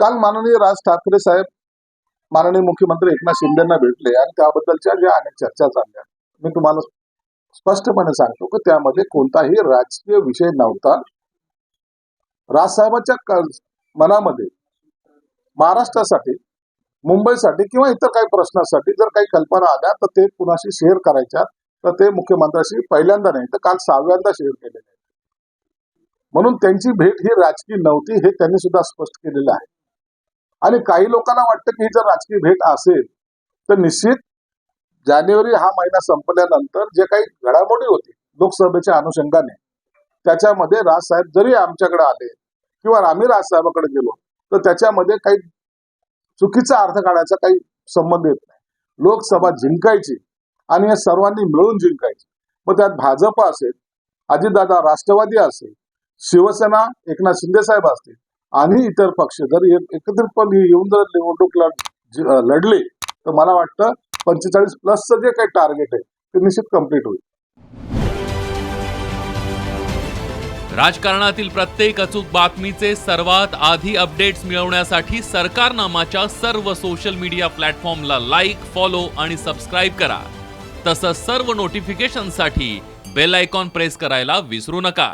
काल माननीय राज ठाकरे साहेब माननीय मुख्यमंत्री एकनाथ शिंदेना भेटले आणि त्याबद्दलच्या ज्या अनेक चर्चा चालल्या मी तुम्हाला स्पष्टपणे सांगतो की त्यामध्ये कोणताही राजकीय विषय नव्हता. राजसाहेबांच्या मनामध्ये महाराष्ट्रासाठी मुंबईसाठी किंवा इतर काही प्रश्नासाठी जर काही कल्पना आल्या तर ते कुणाशी शेअर करायच्या तर ते मुख्यमंत्र्यांशी पहिल्यांदा नाही तर काल सहाव्यांदा शेअर केलेले म्हणून त्यांची भेट ही राजकीय नव्हती हे त्यांनी सुद्धा स्पष्ट केलेलं आहे. आणि काही लोकांना वाटतं की ही जर राजकीय भेट असेल तर निश्चित जानेवारी हा महिना संपल्यानंतर जे काही घडामोडी होती लोकसभेच्या अनुषंगाने त्याच्यामध्ये राजसाहेब जरी आमच्याकडे आले किंवा आम्ही राजसाहेबाकडे गेलो तर त्याच्यामध्ये काही चुकीचा अर्थ काढायचा काही संबंध येत नाही. लोकसभा जिंकायची आणि हे सर्वांनी मिळून जिंकायची. मग त्यात भाजप असेल अजितदादा राष्ट्रवादी असेल शिवसेना एकनाथ शिंदे साहेब असतील आणि इतर पक्ष जर एकत्रितपणे येऊन जर निवडणूक लढले तर मला वाटतं पंचेचाळीस प्लसचं जे काही टार्गेट आहे ते निश्चित कंप्लीट होईल. राजकारणातील प्रत्येक अचूक बातमीचे सर्वात आधी अपडेट्स मिळवण्यासाठी सरकारनामाच्या सर्व सोशल मीडिया प्लॅटफॉर्मला लाईक फॉलो आणि सबस्क्राईब करा. तसंच सर्व नोटिफिकेशनसाठी बेल आयकॉन प्रेस करायला विसरू नका.